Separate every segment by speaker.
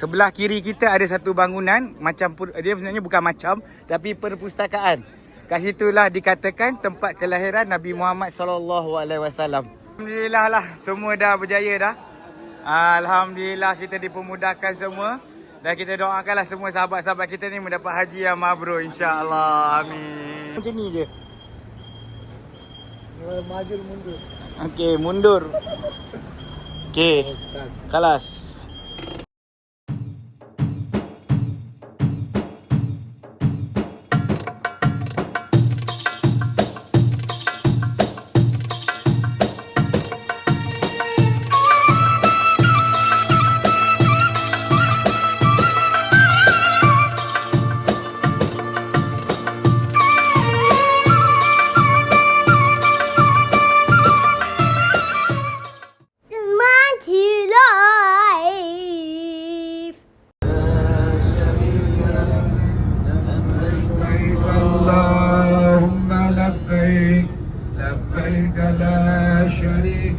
Speaker 1: Sebelah kiri kita ada satu bangunan macam dia sebenarnya bukan macam tapi perpustakaan. Kat situlah dikatakan tempat kelahiran Nabi Muhammad sallallahu alaihi wasallam. Alhamdulillah lah semua dah berjaya dah. Alhamdulillah kita dipermudahkan semua dan kita doakanlah semua sahabat-sahabat kita ni mendapat haji yang mabrur insya-Allah. Amin. Macam ni je.
Speaker 2: Maju mundur.
Speaker 1: Okey, mundur. Okey. Kalas.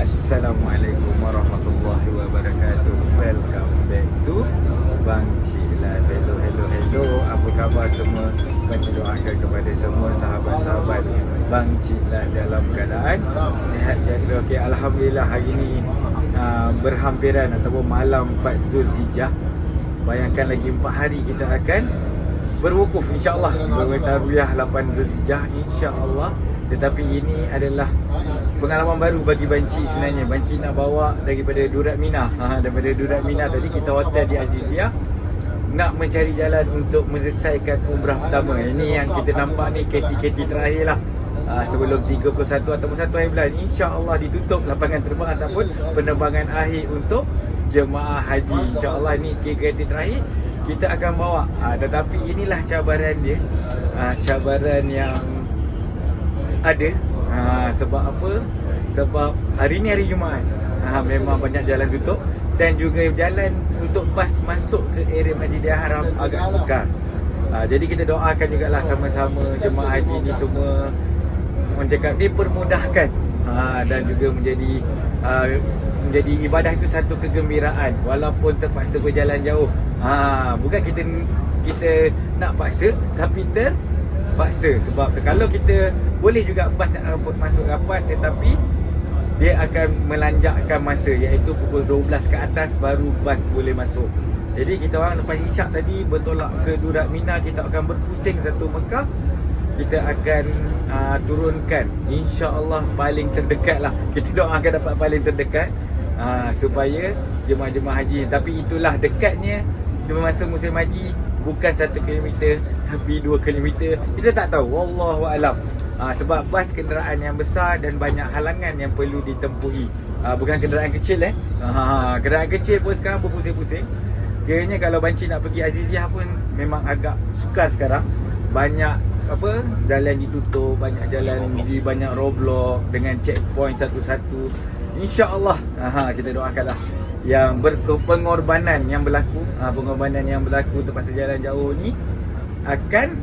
Speaker 1: Assalamualaikum warahmatullahi wabarakatuh. Welcome back to Bang Cila. Hello, hello, hello. Apa khabar semua? Cik doakan kepada semua sahabat-sahabat Bang Cila dalam keadaan sihat sejahtera. Okay, Alhamdulillah hari ni uh, berhampiran ataupun malam 4 Zulhijjah. Bayangkan lagi 4 hari kita akan berwukuf insyaAllah Bertarwiyah 8 Zulhijjah insyaAllah Tetapi ini adalah pengalaman baru bagi Banci sebenarnya. Banci nak bawa daripada Durat Mina. Ha, Daripada Durat Mina tadi kita hotel di Azizia. Nak mencari jalan untuk menyelesaikan umrah pertama. Ini yang kita nampak ni KT-KT terakhir lah. Ha, Sebelum 31 ataupun 1 hari bulan InsyaAllah ditutup lapangan terbang ataupun penerbangan akhir untuk jemaah haji. InsyaAllah ni KT terakhir kita akan bawa. Ha, Tetapi inilah cabaran dia. Ha, Cabaran yang ada ha, Sebab apa? Sebab hari ni hari Jumaat. Ha, Memang banyak jalan tutup. Dan juga jalan untuk bas masuk ke area Masjidil Haram agak sukar. Ha, Jadi kita doakan jugalah sama-sama jemaah haji ni semua. Orang cakap dipermudahkan ha, Dan juga menjadi ha, Menjadi ibadah itu satu kegembiraan. Walaupun terpaksa berjalan jauh. Ha, Bukan kita kita nak paksa Tapi terpaksa. Sebab kalau kita boleh juga bas rapat masuk rapat Tetapi dia akan melanjakkan masa Iaitu pukul 12 ke atas baru bas boleh masuk Jadi kita orang lepas isyak tadi bertolak ke Durat Mina Kita akan berpusing satu Mekah kita akan uh, turunkan insya-Allah paling terdekat lah. Kita doakan dapat paling terdekat uh, supaya jemaah-jemaah haji tapi itulah dekatnya masa musim haji bukan 1 km tapi 2 km. Kita tak tahu wallahu alam. Uh, sebab bas kenderaan yang besar dan banyak halangan yang perlu ditempuhi. Uh, bukan kenderaan kecil eh. Uh, kenderaan kecil pun sekarang berpusing-pusing. Kiranya kalau banci nak pergi Aziziyah pun memang agak sukar sekarang. Banyak apa jalan ditutup banyak jalan di banyak roadblock dengan checkpoint satu-satu insyaallah ha kita doakanlah yang berpengorbanan yang berlaku ha, pengorbanan yang berlaku terpaksa jalan jauh ni akan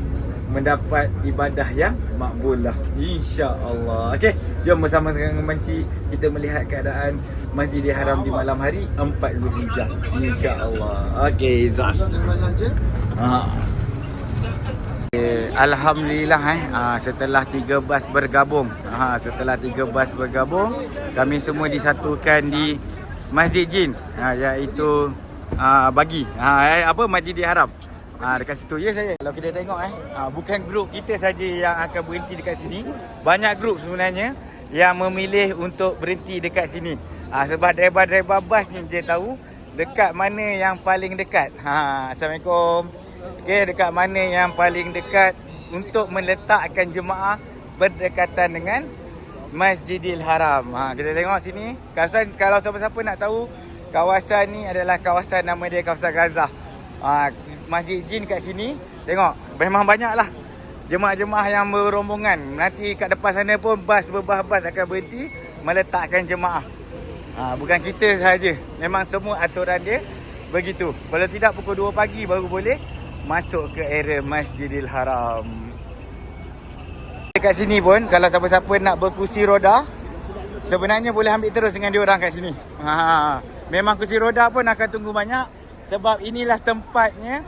Speaker 1: mendapat ibadah yang makbul lah. Insyaallah. Okey jom bersama dengan Manci. Kita melihat keadaan Masjidil Haram di malam hari 4 Zulhijjah. Insyaallah. Okey Zas ha. Alhamdulillah eh. Uh, setelah tiga bas bergabung. Uh, setelah tiga bas bergabung kami semua disatukan di Masjid Jin. Iaitu bagi. Eh, apa Masjidil Haram uh, dekat situ ya saya kalau kita tengok eh uh, bukan grup kita saja yang akan berhenti dekat sini banyak grup sebenarnya yang memilih untuk berhenti dekat sini uh, sebab driver-driver bas ni dia tahu dekat mana yang paling dekat ha Assalamualaikum Okey, dekat mana yang paling dekat untuk meletakkan jemaah berdekatan dengan Masjidil Haram. Ha, kita tengok sini. Kawasan kalau siapa-siapa nak tahu, kawasan ni adalah kawasan nama dia kawasan Gaza. Ah, Masjid Jin kat sini. Tengok, memang banyak lah jemaah-jemaah yang berombongan. Nanti kat depan sana pun bas beberapa bas akan berhenti meletakkan jemaah. Ha, bukan kita sahaja. Memang semua aturan dia begitu. Kalau tidak pukul 2 pagi baru boleh masuk ke area Masjidil Haram. Dekat sini pun kalau siapa-siapa nak berkursi roda sebenarnya boleh ambil terus dengan dia orang kat sini. Ha, memang kursi roda pun akan tunggu banyak sebab inilah tempatnya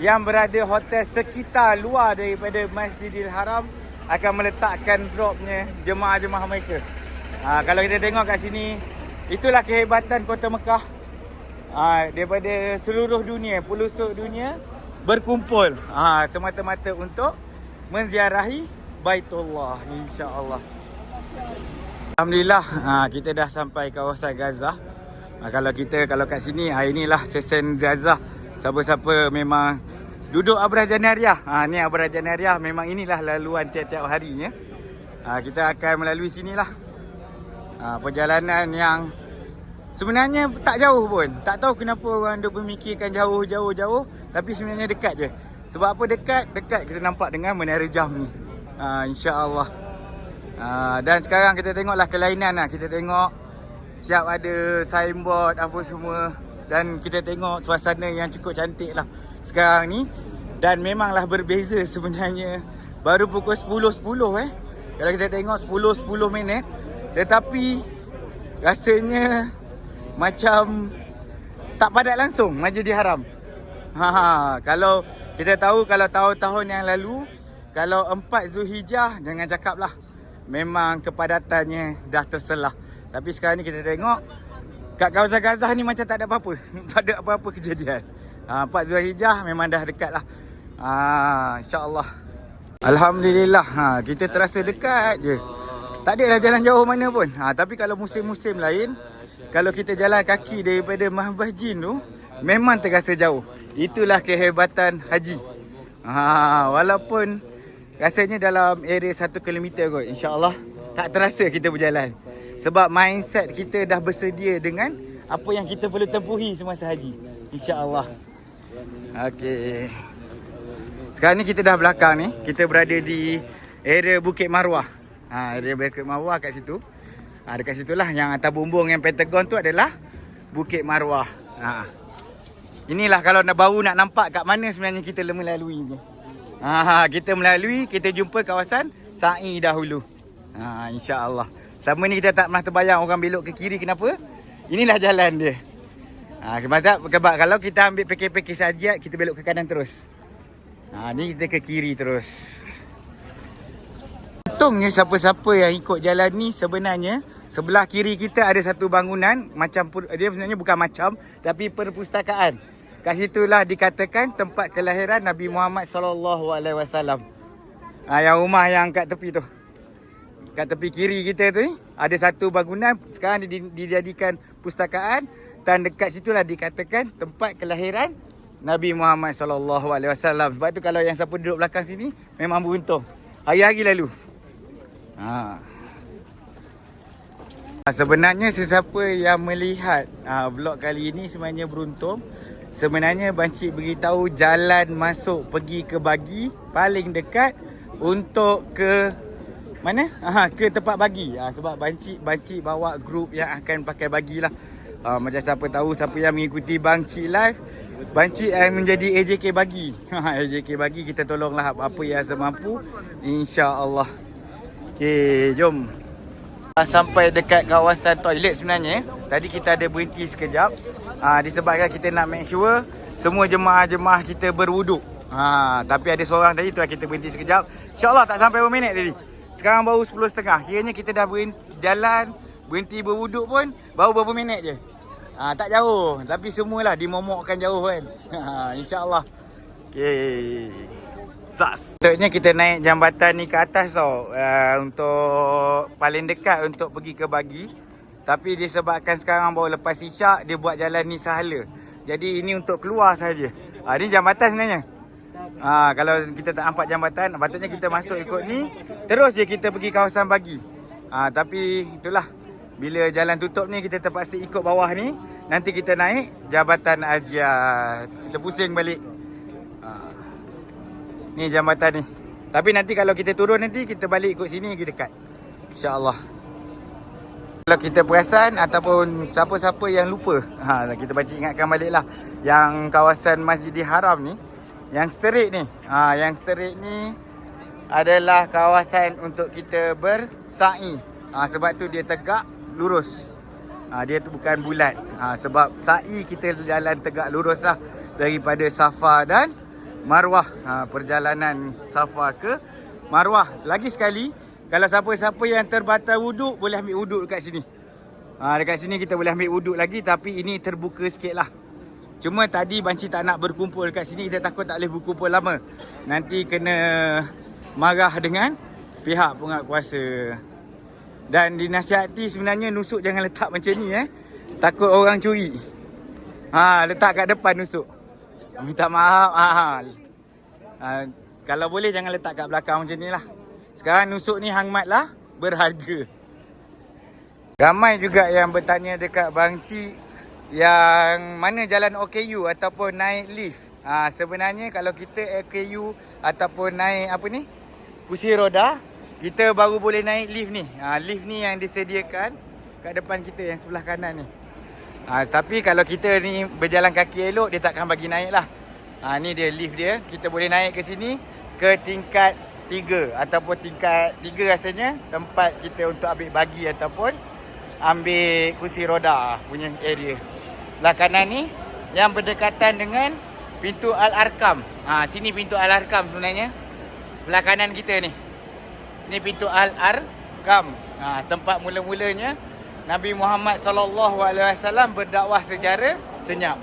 Speaker 1: yang berada hotel sekitar luar daripada Masjidil Haram akan meletakkan dropnya jemaah-jemaah mereka. Ha, kalau kita tengok kat sini, itulah kehebatan kota Mekah. Ha, daripada seluruh dunia, pelusuk dunia berkumpul ha, semata-mata untuk menziarahi Baitullah insya-Allah. Alhamdulillah ha, kita dah sampai kawasan Gaza. Ha, kalau kita kalau kat sini hari inilah sesen Gaza. Siapa-siapa memang duduk Abrah Janariah. Ha, ni Abrah Janariah memang inilah laluan tiap-tiap harinya. Ha, kita akan melalui sinilah. Ha, perjalanan yang sebenarnya tak jauh pun. Tak tahu kenapa orang duk memikirkan jauh-jauh-jauh. Tapi sebenarnya dekat je. Sebab apa dekat? Dekat kita nampak dengan menara jam ni. Ha, InsyaAllah. Ha, dan sekarang kita tengoklah kelainan lah. Kita tengok siap ada signboard apa semua. Dan kita tengok suasana yang cukup cantik lah sekarang ni. Dan memanglah berbeza sebenarnya. Baru pukul 10.10 10, eh. Kalau kita tengok 10.10 10 minit. Tetapi rasanya macam tak padat langsung Masjidil Haram. Ha, ha, kalau kita tahu kalau tahun-tahun yang lalu kalau 4 Zulhijjah jangan cakap lah. Memang kepadatannya dah terselah. Tapi sekarang ni kita tengok kat kawasan Gaza ni macam tak ada apa-apa. tak ada apa-apa kejadian. Ha, 4 Zulhijjah memang dah dekat lah. Ha, InsyaAllah. Alhamdulillah. Ha, kita terasa dekat je. Tak adalah jalan jauh mana pun. Ha, tapi kalau musim-musim lain, kalau kita jalan kaki daripada Mahbah Jin tu, memang terasa jauh. Itulah kehebatan haji. Ha, walaupun rasanya dalam area 1 km kot. InsyaAllah tak terasa kita berjalan. Sebab mindset kita dah bersedia dengan apa yang kita perlu tempuhi semasa haji. InsyaAllah. Okey. Sekarang ni kita dah belakang ni. Kita berada di area Bukit Marwah. Ha, area Bukit Marwah kat situ. Ha, dekat situlah yang atas bumbung yang Pentagon tu adalah Bukit Marwah. Ha. Inilah kalau nak baru nak nampak kat mana sebenarnya kita melalui ni. Ha, kita melalui, kita jumpa kawasan Sa'i dahulu. Ha, InsyaAllah. Sama ni kita tak pernah terbayang orang belok ke kiri kenapa? Inilah jalan dia. Ha, sebab kalau kita ambil pekik-pekik sajiat, kita belok ke kanan terus. Ha, ni kita ke kiri terus. Untungnya siapa-siapa yang ikut jalan ni sebenarnya sebelah kiri kita ada satu bangunan macam dia sebenarnya bukan macam tapi perpustakaan. Kat situlah dikatakan tempat kelahiran Nabi Muhammad sallallahu alaihi wasallam. Ha, yang rumah yang kat tepi tu. Kat tepi kiri kita tu ni ada satu bangunan sekarang dijadikan pustakaan dan dekat situlah dikatakan tempat kelahiran Nabi Muhammad sallallahu alaihi wasallam. Sebab tu kalau yang siapa duduk belakang sini memang beruntung. Hari-hari lalu. Ha. Sebenarnya sesiapa yang melihat ha, vlog kali ini sebenarnya beruntung. Sebenarnya Bancik beritahu jalan masuk pergi ke bagi paling dekat untuk ke mana? Ha, ke tempat bagi. Ha, sebab Bancik Bancik bawa grup yang akan pakai bagilah. Ha, macam siapa tahu siapa yang mengikuti Bancik live Bancik akan menjadi AJK bagi. Ha, AJK bagi kita tolonglah apa yang semampu insya-Allah. Okey, jom. Sampai dekat kawasan toilet sebenarnya. Tadi kita ada berhenti sekejap. Ha, disebabkan kita nak make sure semua jemaah-jemaah kita berwuduk. Ha, tapi ada seorang tadi tu lah kita berhenti sekejap. InsyaAllah tak sampai berapa minit tadi. Sekarang baru 10.30. Kiranya kita dah berhenti, jalan, berhenti berwuduk pun baru beberapa minit je. Ha, tak jauh. Tapi semualah dimomokkan jauh kan. Ha, InsyaAllah. Okay. Sas. Untuknya kita naik jambatan ni ke atas tau uh, Untuk paling dekat untuk pergi ke bagi Tapi disebabkan sekarang baru lepas isyak Dia buat jalan ni sahala Jadi ini untuk keluar saja. uh, Ni jambatan sebenarnya uh, Kalau kita tak nampak jambatan Patutnya kita masuk ikut ni Terus je kita pergi kawasan bagi uh, Tapi itulah Bila jalan tutup ni kita terpaksa ikut bawah ni nanti kita naik Jabatan Ajiat. Kita pusing balik. Ha. Ni jambatan ni. Tapi nanti kalau kita turun nanti kita balik ikut sini lagi dekat. InsyaAllah. Kalau kita perasan ataupun siapa-siapa yang lupa, ha, kita baca ingatkan balik lah. Yang kawasan Masjidil Haram ni, yang sterik ni. Ha, yang sterik ni adalah kawasan untuk kita bersa'i. Ha, sebab tu dia tegak lurus. Ha, dia tu bukan bulat. Ha, sebab sa'i kita jalan tegak lurus lah. Daripada Safa dan Marwah. Ha, perjalanan Safa ke Marwah. Lagi sekali, kalau siapa-siapa yang terbatal wuduk, boleh ambil wuduk dekat sini. Ha, dekat sini kita boleh ambil wuduk lagi tapi ini terbuka sikit lah. Cuma tadi Banci tak nak berkumpul dekat sini, kita takut tak boleh berkumpul lama. Nanti kena marah dengan pihak penguatkuasa. Dan dinasihati sebenarnya nusuk jangan letak macam ni eh. Takut orang curi. Ha, letak kat depan nusuk. Minta maaf. Ha, ha. ha kalau boleh jangan letak kat belakang macam ni lah. Sekarang nusuk ni hangmatlah berharga. Ramai juga yang bertanya dekat Bang Cik yang mana jalan OKU ataupun naik lift. Ha, sebenarnya kalau kita OKU ataupun naik apa ni? Kursi roda, kita baru boleh naik lift ni. Ha, lift ni yang disediakan kat depan kita yang sebelah kanan ni. Ha, tapi kalau kita ni berjalan kaki elok, dia takkan bagi naik lah. Ha, ni dia lift dia. Kita boleh naik ke sini ke tingkat 3 ataupun tingkat 3 rasanya tempat kita untuk ambil bagi ataupun ambil kursi roda punya area. Belah kanan ni yang berdekatan dengan pintu Al-Arkam. Ha, sini pintu Al-Arkam sebenarnya. Belah kanan kita ni. Ni pintu Al-Arkam. Ha, tempat mula-mulanya Nabi Muhammad sallallahu alaihi wasallam berdakwah secara senyap.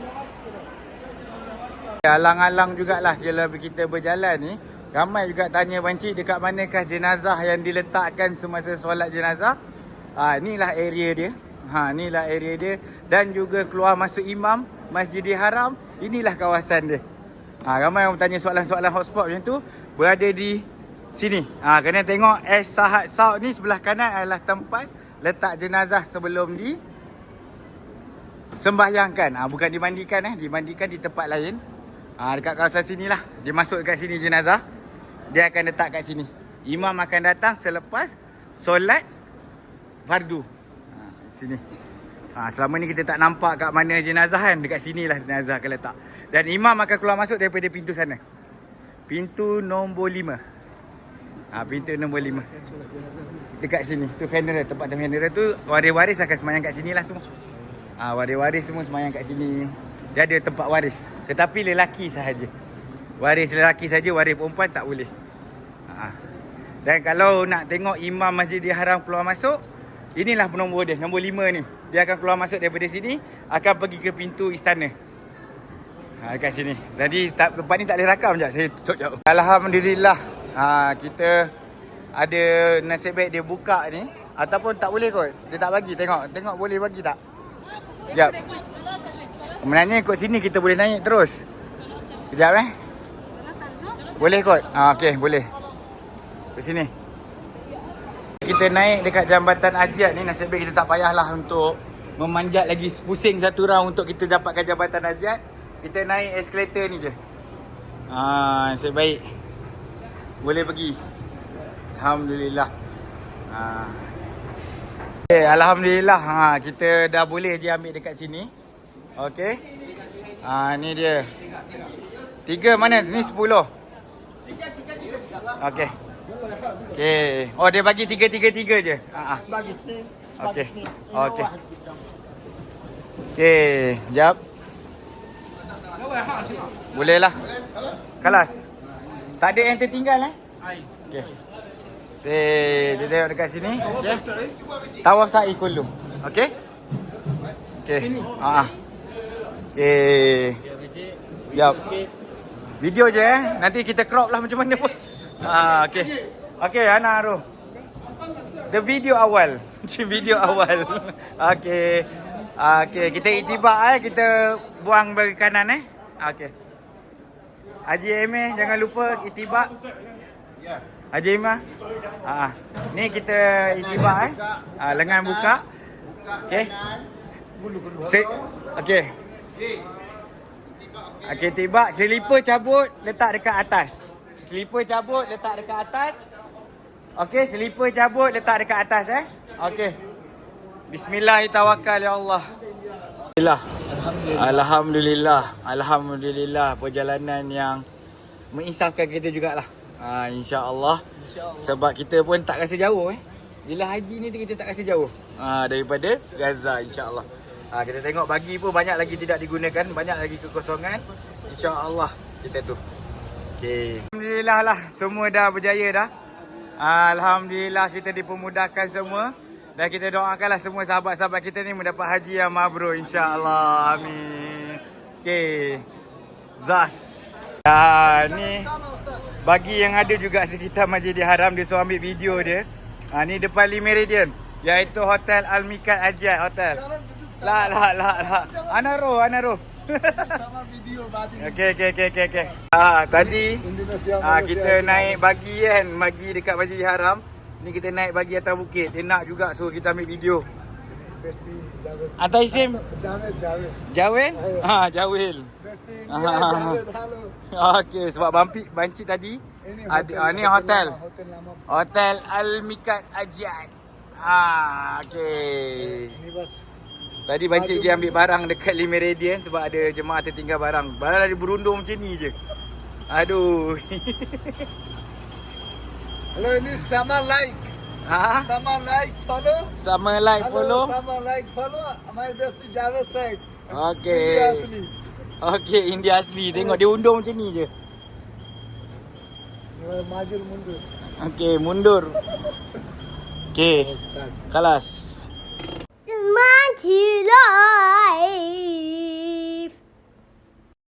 Speaker 1: Alang-alang jugalah bila kita berjalan ni Ramai juga tanya banci dekat manakah jenazah yang diletakkan semasa solat jenazah. Ha, inilah area dia. Ha, inilah area dia. Dan juga keluar masuk imam Masjidil Haram. Inilah kawasan dia. Ha, ramai yang bertanya soalan-soalan hotspot macam tu. Berada di sini. Ha, kena tengok Es Sahat Saud ni sebelah kanan adalah tempat letak jenazah sebelum di sembahyangkan. Ha, bukan dimandikan eh. Dimandikan di tempat lain. Ha, dekat kawasan sini lah. Dia masuk dekat sini jenazah dia akan letak kat sini. Imam akan datang selepas solat fardu. Sini. Ha, selama ni kita tak nampak kat mana jenazah kan. Dekat sini lah jenazah akan letak. Dan imam akan keluar masuk daripada pintu sana. Pintu nombor lima. Ha, pintu nombor lima. Dekat sini. Tu funeral. Tempat funeral tu waris-waris akan semayang kat sini lah semua. Ha, waris-waris semua semayang kat sini. Dia ada tempat waris. Tetapi lelaki sahaja. Waris lelaki saja, waris perempuan tak boleh. Ha. Dan kalau nak tengok imam Masjidil Haram keluar masuk, inilah nombor dia, nombor lima ni. Dia akan keluar masuk daripada sini, akan pergi ke pintu istana. Ha, dekat sini. Jadi tak, tempat ni tak boleh rakam sekejap, saya tutup jauh. Alhamdulillah, ha, kita ada nasib baik dia buka ni. Ataupun tak boleh kot, dia tak bagi, tengok. Tengok boleh bagi tak? Sekejap. Sebenarnya ikut sini kita boleh naik terus. Sekejap eh. Boleh kot? Ah, okay, boleh. Ke sini. Kita naik dekat jambatan Ajiat ni, nasib baik kita tak payahlah untuk memanjat lagi pusing satu round untuk kita dapatkan jambatan Ajiat. Kita naik eskalator ni je. Ah, nasib baik. Boleh pergi. Alhamdulillah. Ah. Okay, Alhamdulillah. Ha, kita dah boleh je ambil dekat sini. Okay. Ah, ni dia. Tiga mana? Ni sepuluh. Okey. Okey. Oh dia bagi tiga tiga tiga je. Ha ah. Bagi. Okey. Okey. Okey, jap. Boleh lah. Kelas. Tak ada yang tertinggal eh? Okey. Okey, dia tengok dekat sini. Tawaf sa'i kullu. Okey? Okey. Ha ah. Okey. Jap. Video je eh. Nanti kita crop lah macam mana pun. Ah, okey. Okey, Ana Aru. The video awal. video awal. okey. Okey, kita itibak eh. Kita buang bagi kanan eh. Okey. Haji Eme jangan lupa itibak. Haji Eme. Ha ah. Ni kita itibak eh. Ah, lengan buka. Okey. Se Okey. Okey, tiba selipar cabut letak dekat atas. Selipar cabut letak dekat atas. Okey, selipar cabut letak dekat atas eh. Okey. Bismillahirrahmanirrahim ya Allah. Alhamdulillah. Alhamdulillah. Alhamdulillah perjalanan yang menginsafkan kita jugalah. Ha, insya-Allah. Sebab kita pun tak rasa jauh eh. Bila haji ni kita tak rasa jauh. Ha, daripada Gaza insya-Allah. Ha, kita tengok bagi pun banyak lagi tidak digunakan, banyak lagi kekosongan. Insya-Allah kita tu. Okey. Alhamdulillah lah semua dah berjaya dah. Alhamdulillah kita dipermudahkan semua. Dan kita doakanlah semua sahabat-sahabat kita ni mendapat haji yang mabrur insya-Allah. Amin. Okey. Zas. Ah ni bagi yang ada juga sekitar Masjidil Haram dia suruh ambil video dia. Ha ni depan Lee Meridian iaitu Hotel Al Mikat Ajat Hotel. La la la la. Anaro Anaro.
Speaker 2: Sama video badi
Speaker 1: Okey okey okey okey okey. Ah tadi
Speaker 2: Indonesia
Speaker 1: ah kita naik bagi kan bagi dekat Masjidil Haram. Ni kita naik bagi atas bukit. Dia nak juga suruh kita ambil video.
Speaker 2: Besti
Speaker 1: Atas isim
Speaker 2: Javed Javed
Speaker 1: Jawil? Ha Jawil.
Speaker 2: Besti
Speaker 1: Ah.
Speaker 2: India Javed halo
Speaker 1: Okey sebab Bampi banci tadi
Speaker 2: Ini
Speaker 1: ada ah, ni hotel.
Speaker 2: Hotel lama
Speaker 1: Hotel Al Mikat Ajat. Ah, okey.
Speaker 2: Ini bas
Speaker 1: Tadi bancik dia ambil barang dekat Lee Meridian sebab ada jemaah tertinggal barang. Barang dia berundung macam ni je. Aduh.
Speaker 2: Halo ini sama like
Speaker 1: ha?
Speaker 2: sama like follow
Speaker 1: Sama like follow.
Speaker 2: sama like follow my besti Javed said
Speaker 1: Okey.
Speaker 2: India asli
Speaker 1: Okey, India asli. Tengok dia undung macam ni je.
Speaker 2: Majul mundur
Speaker 1: Okey, mundur. Okey,
Speaker 2: มา
Speaker 3: ที่ไร